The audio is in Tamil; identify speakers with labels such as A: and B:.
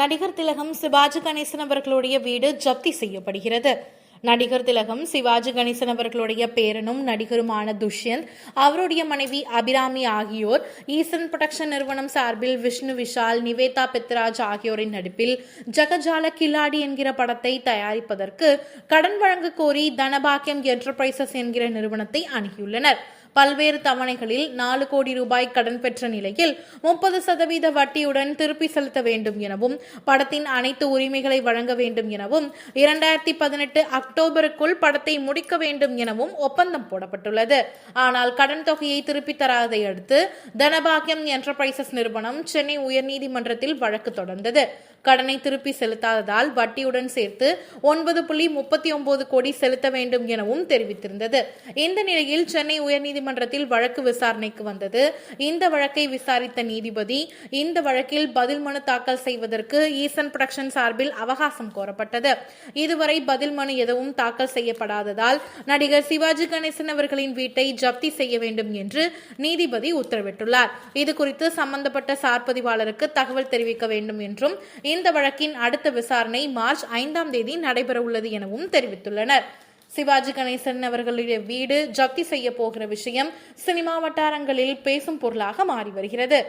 A: நடிகர் திலகம் சிவாஜி கணேசன் அவர்களுடைய வீடு ஜப்தி செய்யப்படுகிறது. நடிகர் திலகம் சிவாஜி கணேசன் அவர்களுடைய பேரனும் நடிகருமான துஷ்யந்த் அவருடைய மனைவி அபிராமி ஆகியோர் ஈசன் புரொடக்ஷன் நிறுவனம் சார்பில் விஷ்ணு விஷால் நிவேதா பெத்ராஜ் ஆகியோரின் நடிப்பில் ஜகஜால கில்லாடி என்கிற படத்தை தயாரிப்பதற்கு கடன் வழங்க கோரி தனபாக்கியம் என்டர்பிரைசஸ் என்கிற நிறுவனத்தை அணுகியுள்ளனர். பல்வேறு தவணைகளில் நாலு கோடி ரூபாய் கடன் பெற்ற நிலையில் முப்பது சதவீத வட்டியுடன் திருப்பி செலுத்த வேண்டும் எனவும் படத்தின் அனைத்து உரிமைகளை வழங்க வேண்டும் எனவும் இரண்டாயிரத்தி பதினெட்டு அக்டோபருக்குள் படத்தை முடிக்க வேண்டும் எனவும் ஒப்பந்தம் போடப்பட்டுள்ளது. ஆனால் கடன் தொகையை திருப்பி தராதை அடுத்து தனபாகியம் என்டர்பிரைசஸ் நிறுவனம் சென்னை உயர்நீதிமன்றத்தில் வழக்கு தொடர்ந்தது. கடனை திருப்பி செலுத்தாததால் வட்டியுடன் சேர்த்து ஒன்பது புள்ளி முப்பத்தி ஒன்பது கோடி செலுத்த வேண்டும் எனவும் தெரிவித்திருந்தது. இந்த நிலையில் சென்னை உயர்நீதிமன்றத்தில் வழக்கு விசாரணைக்கு வந்தது. இந்த வழக்கை விசாரித்த நீதிபதி இந்த வழக்கில் பதில் மனு தாக்கல் செய்வதற்கு ஈசன் புரொடக்ஷன் சார்பில் அவகாசம் கோரப்பட்டது. இதுவரை பதில் மனு எதுவும் தாக்கல் செய்யப்படாததால் நடிகர் சிவாஜி கணேசன் அவர்களின் வீட்டை ஜப்தி செய்ய வேண்டும் என்று நீதிபதி உத்தரவிட்டுள்ளார். இதுகுறித்து சம்பந்தப்பட்ட சார்பதிவாளருக்கு தகவல் தெரிவிக்க வேண்டும் என்றும் இந்த வழக்கின் அடுத்த விசாரணை மார்ச் ஐந்தாம் தேதி நடைபெறவுள்ளது எனவும் தெரிவித்துள்ளனர். சிவாஜி கணேசன் அவர்களுடைய வீடு ஜப்தி செய்ய போகிற விஷயம் சினிமா வட்டாரங்களில் பேசும் பொருளாக மாறி வருகிறது.